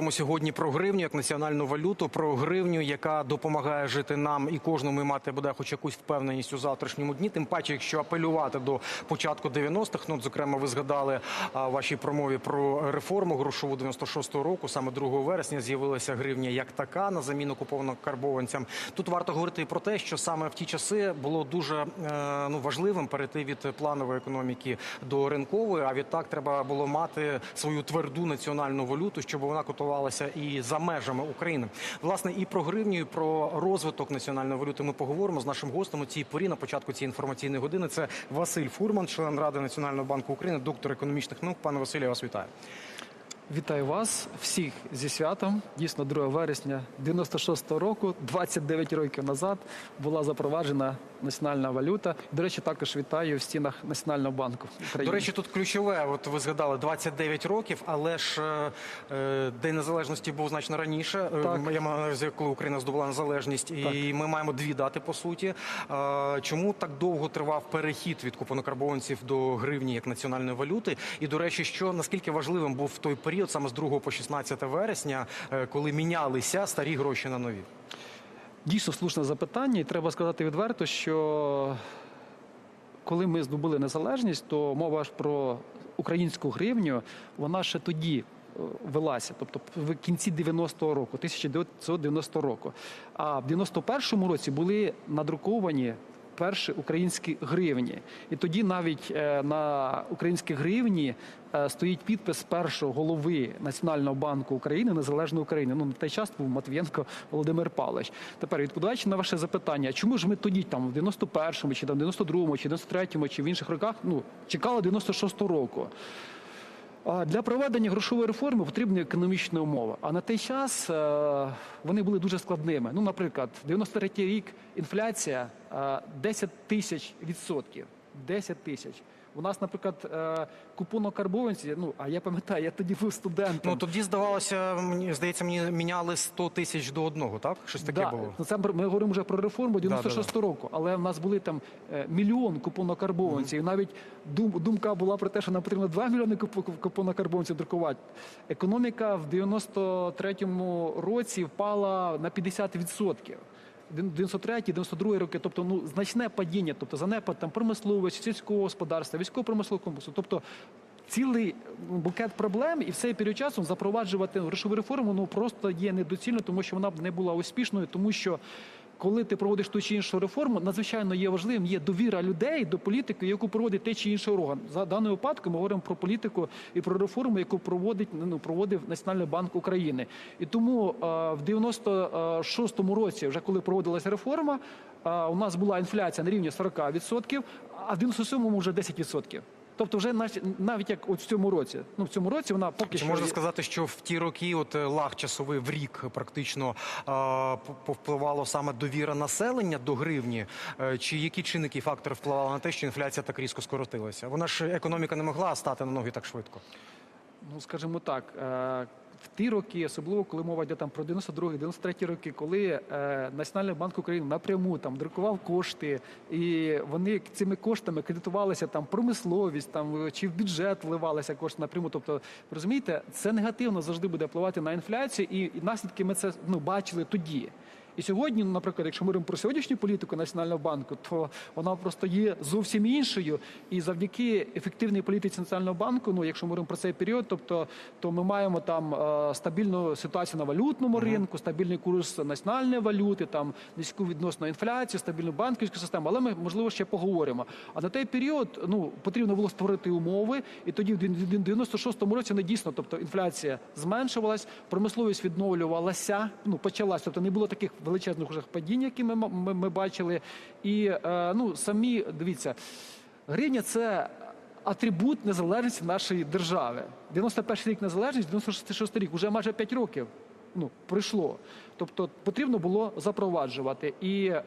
Ми сьогодні про гривню як національну валюту, про гривню, яка допомагає жити нам і кожному мати бодай хоч якусь впевненість у завтрашньому дні. Тим паче, якщо апелювати до початку 90-х, ну зокрема, ви згадали а, вашій промові про реформу грошову 96-го року. Саме 2 вересня з'явилася гривня як така на заміну купованим-карбованцям. Тут варто говорити і про те, що саме в ті часи було дуже е, ну важливим перейти від планової економіки до ринкової. А відтак треба було мати свою тверду національну валюту, щоб вона котувалася і за межами України. Власне, і про гривню, і про розвиток національної валюти ми поговоримо з нашим гостем у цій порі на початку цієї інформаційної години. Це Василь Фурман, член Ради Національного банку України, доктор економічних наук. Пане Василю, я вас вітаю. Вітаю вас всіх зі святом. Дійсно, 2 вересня 96-го року, 29 років назад, була запроваджена національна валюта. До речі, також вітаю в стінах Національного банку України. До речі, тут ключове. От ви згадали 29 років, але ж е, е, День Незалежності був значно раніше. Е, Так. Я маю на увазі, коли Україна здобула незалежність, і ми маємо дві дати по суті. Е, чому так довго тривав перехід від купонокарбованців до гривні як національної валюти? І до речі, що наскільки важливим був той період, саме з 2 по 16 вересня, е, коли мінялися старі гроші на нові? Дійсно слушне запитання, і треба сказати відверто, що коли ми здобули незалежність, то мова ж про українську гривню, вона ще тоді е, велася, тобто в кінці 90-го року, 1990 року. А в 91-му році були надруковані перші українські гривні. І тоді навіть е, на українській гривні е, стоїть підпис першого голови Національного банку України Незалежної України. Ну на той час був Матвієнко Володимир Павлович. Тепер відповідаючи на ваше запитання, чому ж ми тоді, там в 91-му, чи там 92-му, чи 93-му, чи в інших роках, ну чекали 96-го року. Для проведення грошової реформи потрібні економічні умови. А на той час е, вони були дуже складними. Ну, наприклад, 93 рік інфляція е, 10 тисяч відсотків. 10 тисяч. У нас, наприклад, е, купонокарбованці, ну а я пам'ятаю, я тоді був студентом. Ну тоді здавалося, мені здається, мені міняли 100 тисяч до одного, так? Щось таке да, було. ну, це ми говоримо вже про реформу 96 да, року, але в нас були там е, мільйон купонокарбованців. І Навіть дум, думка була про те, що нам потрібно 2 мільйони куп- купонокарбованців друкувати. Економіка в 93-му році впала на 50%. 93-92 роки, тобто ну значне падіння, тобто занепад там промисловості, сільського господарства, військово-промислового комплексу. Тобто цілий букет проблем, і в цей період часу запроваджувати грошову реформу ну просто є недоцільно, тому що вона б не була успішною, тому що. Коли ти проводиш ту чи іншу реформу, надзвичайно є важливим є довіра людей до політики, яку проводить той чи інший орган. За даною випадку ми говоримо про політику і про реформу, яку проводить ну проводив Національний банк України. І тому е, в 96-му році, вже коли проводилася реформа, е, у нас була інфляція на рівні 40%, а в 97-му вже 10%. Тобто, вже навіть, як от в цьому році, ну в цьому році вона поки Чи що можна є- сказати, що в ті роки, от е, лаг часовий в рік, практично повпливало саме довіра населення до гривні? Е, Чи які чинники і фактори впливали на те, що інфляція так різко скоротилася? Вона ж економіка не могла стати на ноги так швидко. Ну, скажімо так, е, в ті роки, особливо коли мова йде там про 92-93 роки, коли е, Національний банк України напряму там друкував кошти, і вони цими коштами кредитувалися там промисловість, там чи в бюджет вливалися кошти напряму. Тобто, розумієте, це негативно завжди буде впливати на інфляцію, і, і наслідки ми це ну бачили тоді. І сьогодні, ну, наприклад, якщо ми говоримо про сьогоднішню політику Національного банку, то вона просто є зовсім іншою. І завдяки ефективній політиці Національного банку, ну якщо ми говоримо про цей період, тобто то ми маємо там е, стабільну ситуацію на валютному ринку, стабільний курс національної валюти, там низьку відносно інфляцію, стабільну банківську систему. Але ми можливо ще поговоримо. А на той період ну потрібно було створити умови, і тоді в 96-му році не дійсно, тобто інфляція зменшувалась, промисловість відновлювалася, ну почалась, тобто не було таких величезних уже падінь, які ми, ми, ми бачили. І е, ну самі дивіться, гривня це. Атрибут незалежності нашої держави. 91 рік незалежність, 96 рік, вже майже 5 років ну, пройшло. Тобто потрібно було запроваджувати. І е,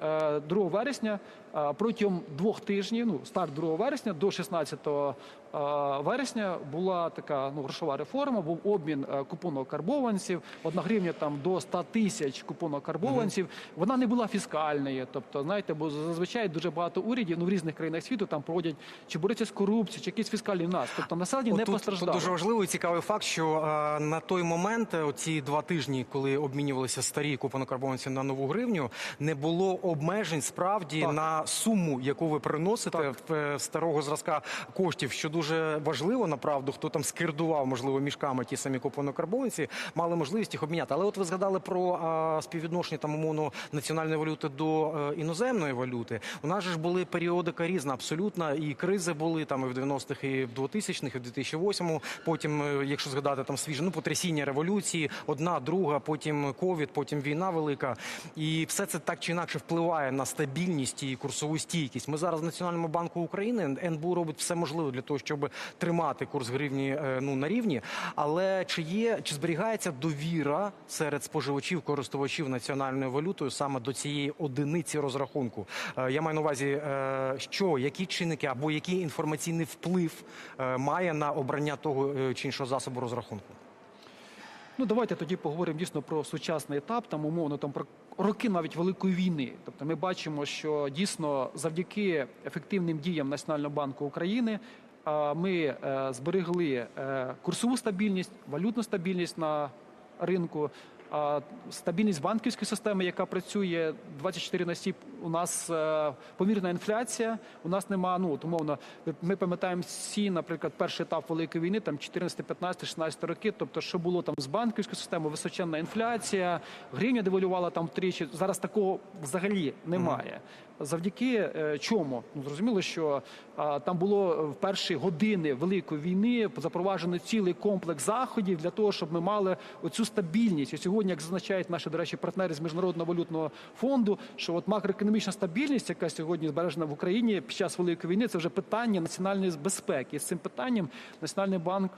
2 вересня е, протягом двох тижнів, ну старт 2 вересня до 16 вересня була така ну, грошова реформа, був обмін е, купонок карбованців, одна гривня там до 100 тисяч купонок карбованців. Вона не була фіскальною. Тобто, знаєте, бо зазвичай дуже багато урядів ну, в різних країнах світу там проводять чи борються з корупцією, чи якісь фіскальні нас. Тобто населення не тут, постраждало. тут дуже важливий і цікавий факт, що е, на той момент, е, ці два тижні, коли обмінювалися старі купонокарбованці на нову гривню, не було обмежень справді Так. на суму, яку ви приносите Так. в е, старого зразка коштів, що дуже важливо, направду, хто там скердував, можливо, мішками ті самі купонокарбованці, мали можливість їх обміняти. Але от ви згадали про співвідношення там умовно національної валюти до е, іноземної валюти. У нас же ж були періодика різна, абсолютно, і кризи були там і в 90-х, і в 2000-х, і в 2008-му. Потім, е, якщо згадати там свіже, ну потрясіння революції, одна, друга, потім ковід, потім війна велика. І все це так чи інакше впливає на стабільність і курсову стійкість. Ми зараз в Національному банку України НБУ робить все можливе для того, щоб тримати курс гривні е, ну на рівні. Але чи є чи зберігається довіра серед споживачів, користувачів національною валютою саме до цієї одиниці розрахунку? Е, Я маю на увазі, е, що які чинники або який інформаційний вплив має на обрання того чи іншого засобу розрахунку? Ну давайте тоді поговоримо дійсно про сучасний етап, там умовно там про роки навіть великої війни. Тобто ми бачимо, що дійсно завдяки ефективним діям Національного банку України ми е, зберегли е, курсову стабільність, валютну стабільність на ринку. Стабільність банківської системи, яка працює 24 на 7, у нас е, помірна інфляція. У нас нема, ну от умовно, ми пам'ятаємо всі, наприклад, перший етап великої війни, там 14, 15, 16 роки. Тобто, що було там з банківською системою, височенна інфляція, гривня девалювала там втричі. Зараз такого взагалі немає. Завдяки е, чому? Ну зрозуміло, що там було в перші години великої війни запроваджено цілий комплекс заходів для того, щоб ми мали оцю стабільність. І сьогодні, як зазначають наші, до речі, партнери з міжнародного валютного фонду, що от макроекономічна стабільність, яка сьогодні збережена в Україні під час великої війни, це вже питання національної безпеки. І з цим питанням Національний банк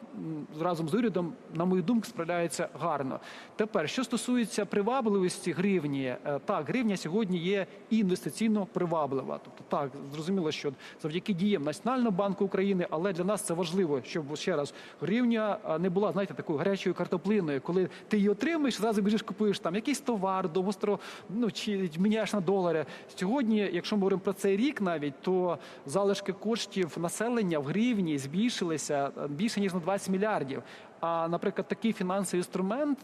разом з урядом, на мою думку, справляється гарно. Тепер, що стосується привабливості гривні, е, так, гривня сьогодні є інвестиційно приваблива. Тобто, так зрозуміло, що завдяки діям Національного банку України, але для нас це важливо, щоб ще раз гривня не була, знаєте, такою гарячою картоплиною, коли ти її отримуєш, зразу біжиш, купуєш там якийсь товар, довгостро, ну чи міняєш на долари. Сьогодні, якщо ми говоримо про цей рік, навіть то залишки коштів населення в гривні збільшилися е, більше ніж на 20 мільярдів. А, наприклад, такий фінансовий інструмент.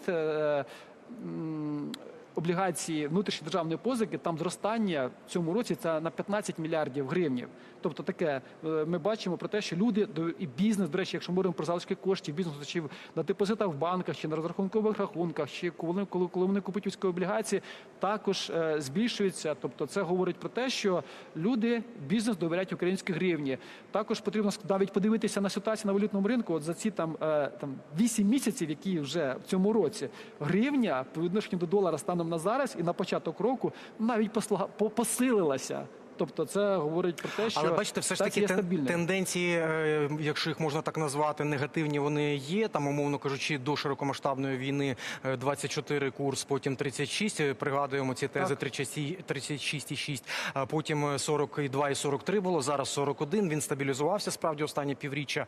Облігації внутрішньої державної позики там зростання в цьому році це на 15 мільярдів гривнів. Тобто таке е, ми бачимо про те, що люди і бізнес, до речі, якщо ми говоримо про залишки коштів, бізнес чи на депозитах в банках, чи на розрахункових рахунках, чи коли, коли, коли вони купують військові облігації, також е, збільшується. Тобто, це говорить про те, що люди, бізнес довіряють українській гривні. Також потрібно навіть подивитися на ситуацію на валютному ринку. От за ці там, е, там 8 місяців, які вже в цьому році гривня по відношенню до долара станом на зараз і на початок року навіть посла- по- посилилася. Тобто, це говорить про те, що Але бачите, все ж таки тен- тенденції, е, якщо їх можна так назвати, негативні вони є. Там, умовно кажучи, до широкомасштабної війни е, 24 курс, потім 36. Е, Пригадуємо ці тези Так. 36 36,6, а потім е, 42 і 43 було. Зараз 41. Він стабілізувався справді останні півріччя.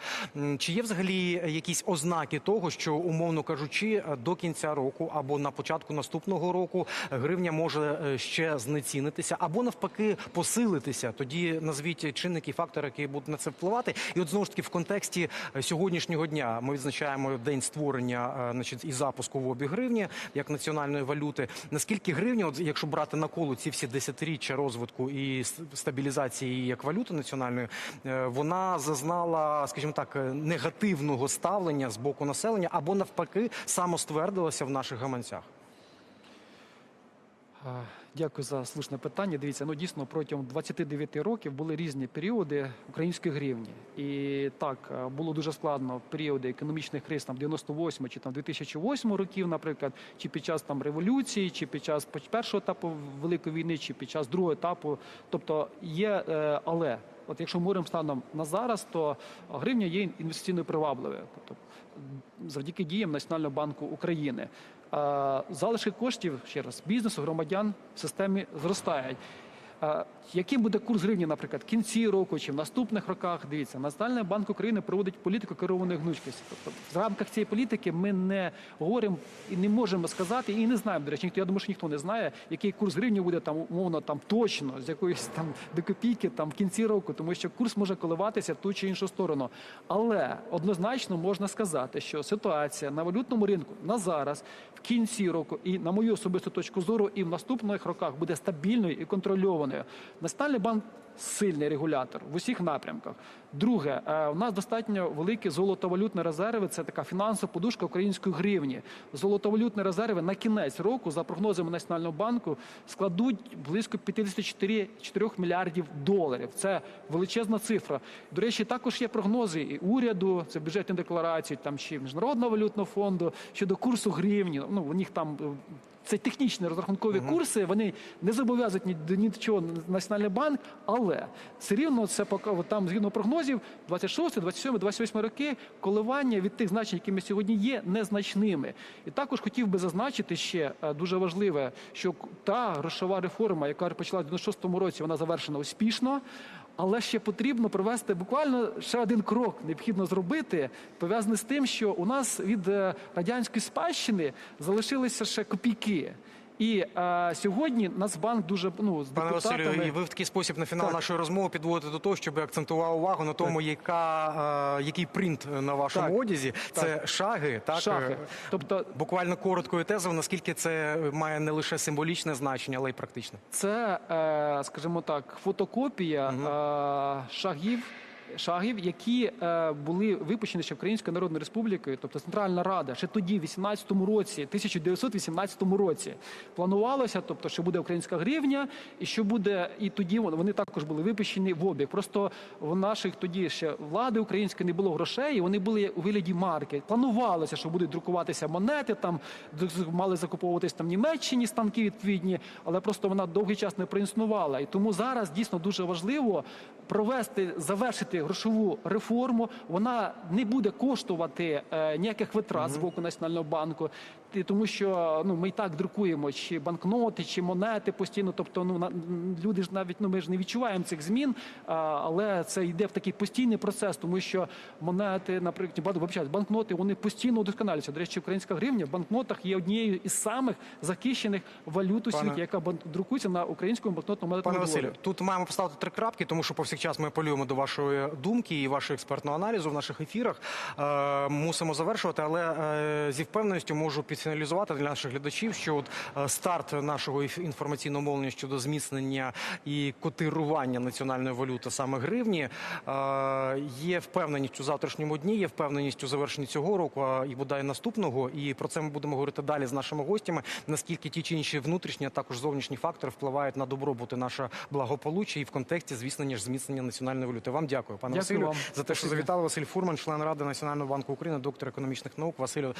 Чи є взагалі якісь ознаки того, що умовно кажучи, е, до кінця року або на початку наступного року гривня може е, ще знецінитися, або навпаки посилитися? Тоді назвіть чинники, фактори, які будуть на це впливати. І от знову ж таки в контексті е, сьогоднішнього дня ми відзначаємо день створення е, значить, і запуску в обіг гривні як національної валюти. Наскільки гривня, от якщо брати на коло ці всі десятиріччя розвитку і стабілізації як валюти національної, е, вона зазнала, скажімо так, негативного ставлення з боку населення або навпаки самоствердилася в наших гаманцях. Дякую за слушне питання. Дивіться, ну дійсно протягом 29 років були різні періоди української гривні. І так е, було дуже складно періоди економічних криз там 98 чи там 2008 років, наприклад, чи під час там революції, чи під час першого етапу великої війни, чи під час другого етапу. Тобто є е, але. От якщо говоримо станом на зараз, то гривня є інвестиційною привабливою. Тобто завдяки діям Національного банку України. Залишки коштів ще раз бізнесу, громадян в системі зростають. Яким буде курс гривні, наприклад, в кінці року чи в наступних роках? Дивіться, Національний банк України проводить політику керованої гнучкості. Тобто, в рамках цієї політики ми не говоримо і не можемо сказати, і не знаємо. До речі, ніхто я думаю, що ніхто не знає, який курс гривні буде там умовно там точно з якоїсь там до копійки там в кінці року, тому що курс може коливатися в ту чи іншу сторону. Але однозначно можна сказати, що ситуація на валютному ринку на зараз, в кінці року, і на мою особисту точку зору, і в наступних роках буде стабільною і контрольованою. Національний банк сильний регулятор в усіх напрямках. Друге, е, у нас достатньо великі золотовалютні резерви. Це така фінансова подушка української гривні. Золотовалютні резерви на кінець року, за прогнозами Національного банку, складуть близько 54 4 мільярдів доларів. Це величезна цифра. До речі, також є прогнози і уряду, це бюджетні декларації, там чи міжнародного валютного фонду щодо курсу гривні. Ну у них там. Це технічні розрахункові курси, вони не зобов'язують ні до нічого Національний банк, але все рівно це там згідно прогнозів 26, 27, 28 роки коливання від тих значень, які ми сьогодні є, незначними. І також хотів би зазначити ще е, дуже важливе, що та грошова реформа, яка почалася в 96-му році, вона завершена успішно. Але ще потрібно провести буквально ще один крок необхідно зробити, пов'язаний з тим, що у нас від е, радянської спадщини залишилися ще копійки. І е, сьогодні Нацбанк дуже ну з Пане депутатами... Василю, і ви в такий спосіб на фінал Так. нашої розмови підводите до того, щоб акцентував увагу на тому, яка, е, який принт на вашому Так. одязі. Це шаги, так? шахи. Е, Тобто Буквально коротко і тезово, наскільки це має не лише символічне значення, але й практичне. Це, е, скажімо так, фотокопія е, шагів. Шагів, які е, були випущені ще Українською Народною Республікою, тобто Центральна Рада, ще тоді, в 18-му році, 1918 році, планувалося, тобто, що буде українська гривня, і що буде, і тоді вони також були випущені в обіг. Просто в наших тоді ще влади української не було грошей, вони були у вигляді марки. Планувалося, що будуть друкуватися монети, там мали закуповуватись там Німеччині станки відповідні, але просто вона довгий час не проіснувала. І тому зараз дійсно дуже важливо провести, завершити грошову реформу. Вона не буде коштувати е, ніяких витрат з боку Національного банку. Тому що ну ми і так друкуємо чи банкноти, чи монети постійно. Тобто, ну люди ж навіть ну ми ж не відчуваємо цих змін, але це йде в такий постійний процес, тому що монети, наприклад, вибачаюсь, банкноти вони постійно удосконалюються. До речі, українська гривня в банкнотах є однією із самих захищених валют у Пане- світі, яка друкується на українському банкнотному Пане Василю, тут маємо поставити три крапки, тому що повсякчас ми апелюємо до вашої думки і вашого експертного аналізу в наших ефірах. Е, мусимо завершувати, але е, зі впевненістю можу підфіналізувати для наших глядачів, що от е, старт нашого інформаційного мовлення щодо зміцнення і котирування національної валюти, саме гривні, е, є впевненість у завтрашньому дні, є впевненість у завершенні цього року і бодай наступного. І про це ми будемо говорити далі з нашими гостями. Наскільки ті чи інші внутрішні, а також зовнішні фактори впливають на добробут і наше благополуччя, і в контексті, звісно, ніж зміцнення національної валюти. Вам дякую, пане Дякую Василю, вам. за те, що завітали. Василь Фурман, член ради Національного банку України, доктор економічних наук. Василю,